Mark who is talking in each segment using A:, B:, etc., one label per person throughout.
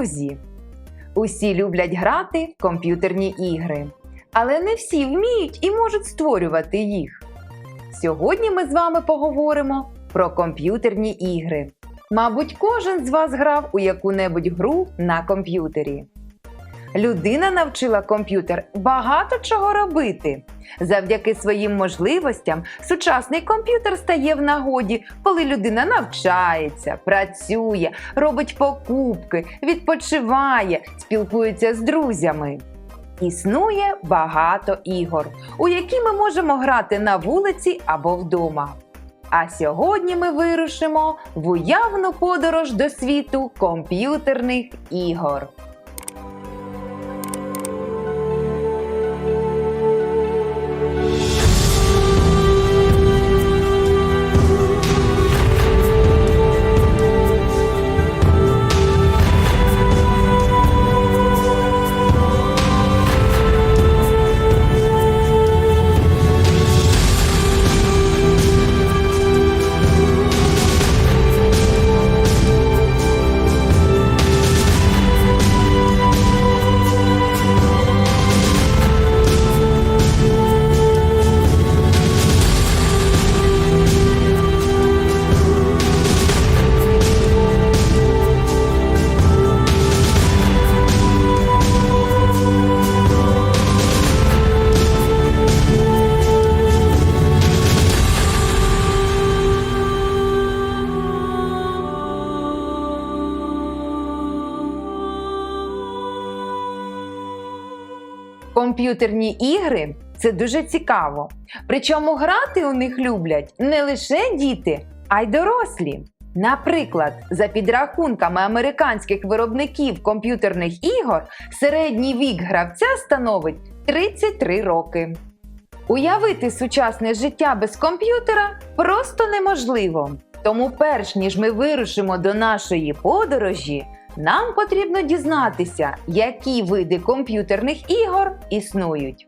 A: друзі! Усі люблять грати в комп'ютерні ігри, але не всі вміють і можуть створювати їх. Сьогодні ми з вами поговоримо про комп'ютерні ігри. Мабуть, кожен з вас грав у яку-небудь гру на комп'ютері. Людина навчила комп'ютер багато чого робити. Завдяки своїм можливостям сучасний комп'ютер стає в нагоді, коли людина навчається, працює, робить покупки, відпочиває, спілкується з друзями. Існує багато ігор, у які ми можемо грати на вулиці або вдома. А сьогодні ми вирушимо в уявну подорож до світу комп'ютерних ігор. Комп'ютерні ігри це дуже цікаво. Причому грати у них люблять не лише діти, а й дорослі. Наприклад, за підрахунками американських виробників комп'ютерних ігор, середній вік гравця становить 33 роки. Уявити сучасне життя без комп'ютера просто неможливо. Тому, перш ніж ми вирушимо до нашої подорожі, нам потрібно дізнатися, які види комп'ютерних ігор існують.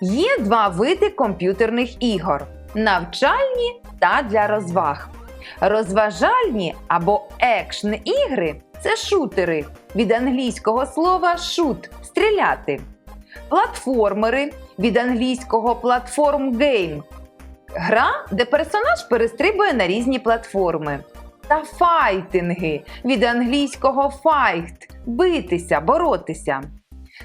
A: Є два види комп'ютерних ігор: навчальні та для розваг. Розважальні або екшн ігри це шутери від англійського слова shoot – стріляти. Платформери від англійського платформ гейм гра, де персонаж перестрибує на різні платформи. Та файтинги від англійського fight – битися, боротися.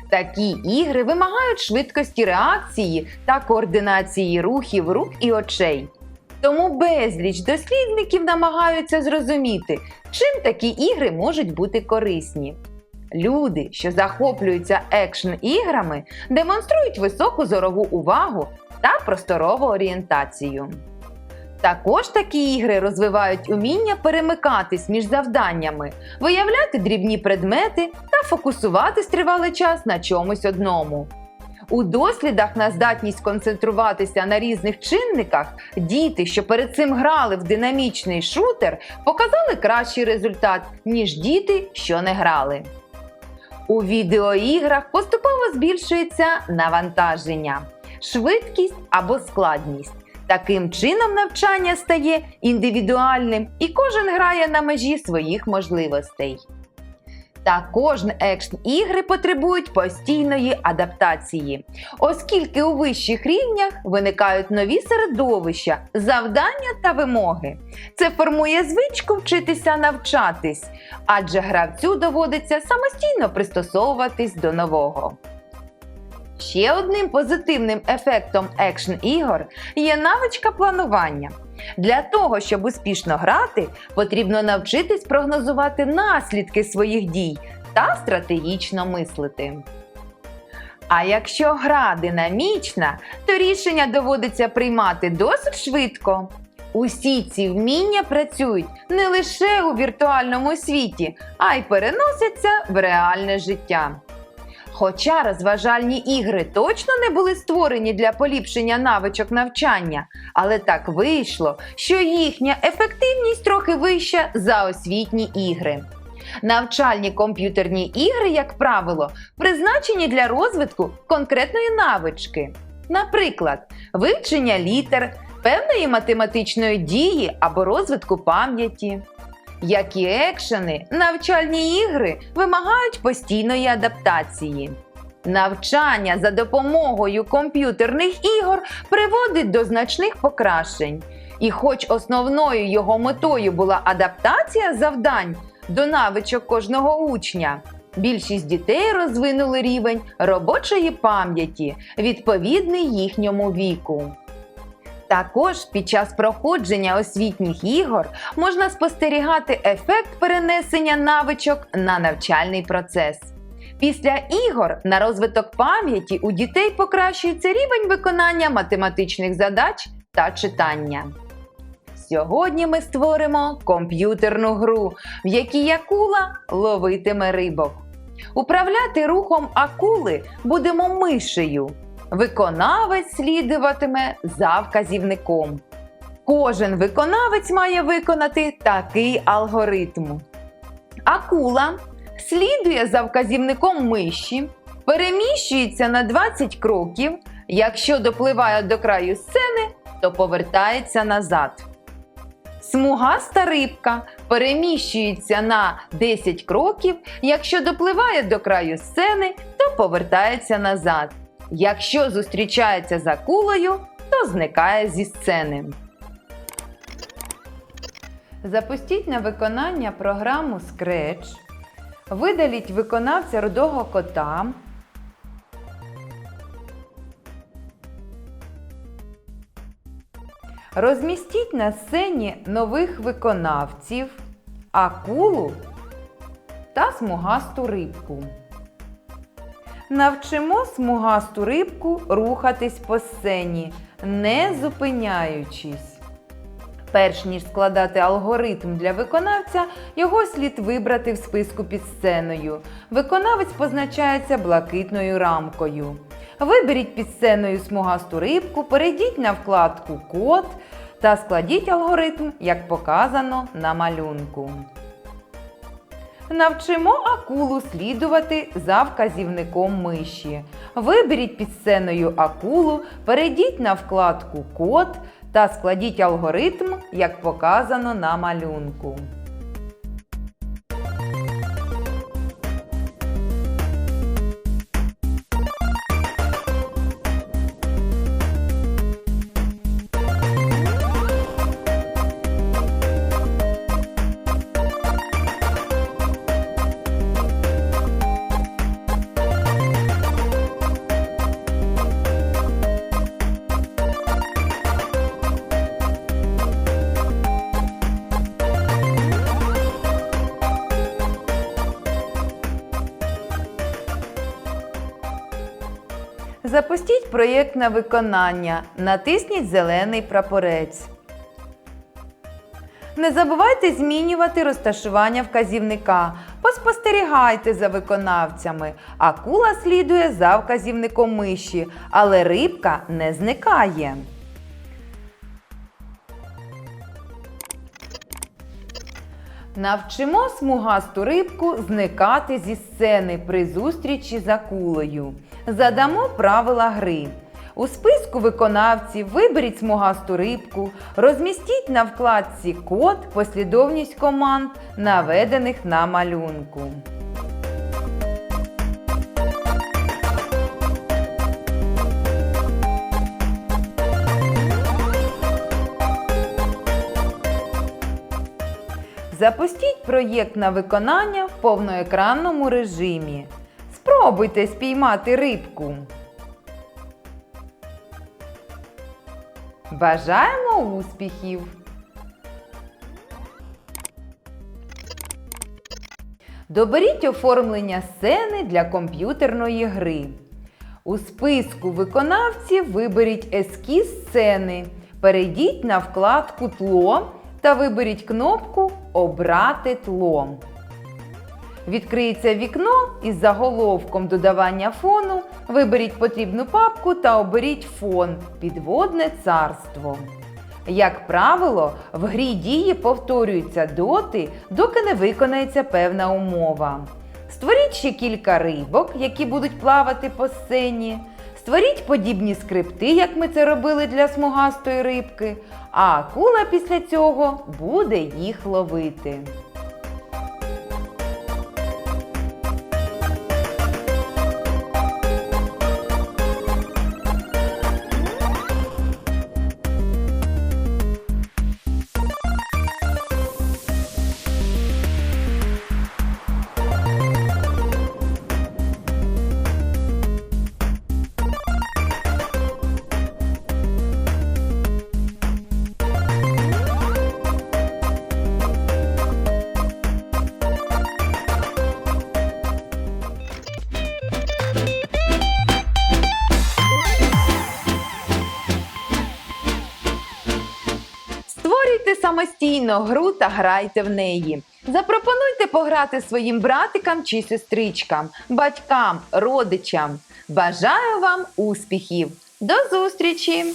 A: Такі ігри вимагають швидкості реакції та координації рухів рук і очей. Тому безліч дослідників намагаються зрозуміти, чим такі ігри можуть бути корисні. Люди, що захоплюються екшн іграми, демонструють високу зорову увагу та просторову орієнтацію. Також такі ігри розвивають уміння перемикатись між завданнями, виявляти дрібні предмети та фокусуватись тривалий час на чомусь одному. У дослідах на здатність концентруватися на різних чинниках діти, що перед цим грали в динамічний шутер, показали кращий результат, ніж діти, що не грали. У відеоіграх поступово збільшується навантаження, швидкість або складність. Таким чином навчання стає індивідуальним і кожен грає на межі своїх можливостей. Також екшн ігри потребують постійної адаптації, оскільки у вищих рівнях виникають нові середовища, завдання та вимоги. Це формує звичку вчитися навчатись, адже гравцю доводиться самостійно пристосовуватись до нового. Ще одним позитивним ефектом екшн ігор є навичка планування. Для того, щоб успішно грати, потрібно навчитись прогнозувати наслідки своїх дій та стратегічно мислити. А якщо гра динамічна, то рішення доводиться приймати досить швидко. Усі ці вміння працюють не лише у віртуальному світі, а й переносяться в реальне життя. Хоча розважальні ігри точно не були створені для поліпшення навичок навчання, але так вийшло, що їхня ефективність трохи вища за освітні ігри. Навчальні комп'ютерні ігри, як правило, призначені для розвитку конкретної навички. Наприклад, вивчення літер, певної математичної дії або розвитку пам'яті. Як і екшени, навчальні ігри вимагають постійної адаптації. Навчання за допомогою комп'ютерних ігор приводить до значних покращень. І хоч основною його метою була адаптація завдань до навичок кожного учня, більшість дітей розвинули рівень робочої пам'яті, відповідний їхньому віку. Також під час проходження освітніх ігор можна спостерігати ефект перенесення навичок на навчальний процес. Після ігор на розвиток пам'яті у дітей покращується рівень виконання математичних задач та читання. Сьогодні ми створимо комп'ютерну гру, в якій акула ловитиме рибок. Управляти рухом акули будемо мишею. Виконавець слідуватиме за вказівником. Кожен виконавець має виконати такий алгоритм. Акула слідує за вказівником миші, переміщується на 20 кроків. Якщо допливає до краю сцени, то повертається назад. Смугаста рибка переміщується на 10 кроків. Якщо допливає до краю сцени, то повертається назад. Якщо зустрічається з акулою, то зникає зі сцени. Запустіть на виконання програму Scratch. Видаліть виконавця рудого кота. Розмістіть на сцені нових виконавців, акулу та смугасту рибку. Навчимо смугасту рибку рухатись по сцені, не зупиняючись. Перш ніж складати алгоритм для виконавця, його слід вибрати в списку під сценою. Виконавець позначається блакитною рамкою. Виберіть під сценою смугасту рибку, перейдіть на вкладку Код та складіть алгоритм, як показано на малюнку. Навчимо акулу слідувати за вказівником миші. Виберіть під сценою акулу, перейдіть на вкладку Код та складіть алгоритм, як показано на малюнку. Запустіть проєкт на виконання. Натисніть зелений прапорець. Не забувайте змінювати розташування вказівника. Поспостерігайте за виконавцями. Акула слідує за вказівником миші, але рибка не зникає. Навчимо смугасту рибку зникати зі сцени при зустрічі з акулою. Задамо правила гри. У списку виконавців виберіть смугасту рибку, розмістіть на вкладці код послідовність команд, наведених на малюнку. Запустіть проєкт на виконання в повноекранному режимі. Спробуйте спіймати рибку. Бажаємо успіхів! Доберіть оформлення сцени для комп'ютерної гри. У списку виконавців виберіть ескіз сцени. Перейдіть на вкладку Тло та виберіть кнопку Обрати тло. Відкриється вікно із заголовком додавання фону. Виберіть потрібну папку та оберіть фон Підводне царство. Як правило, в грі дії повторюються доти, доки не виконається певна умова. Створіть ще кілька рибок, які будуть плавати по сцені. Створіть подібні скрипти, як ми це робили для смугастої рибки, а акула після цього буде їх ловити. Самостійно гру та грайте в неї. Запропонуйте пограти своїм братикам чи сестричкам, батькам, родичам. Бажаю вам успіхів! До зустрічі!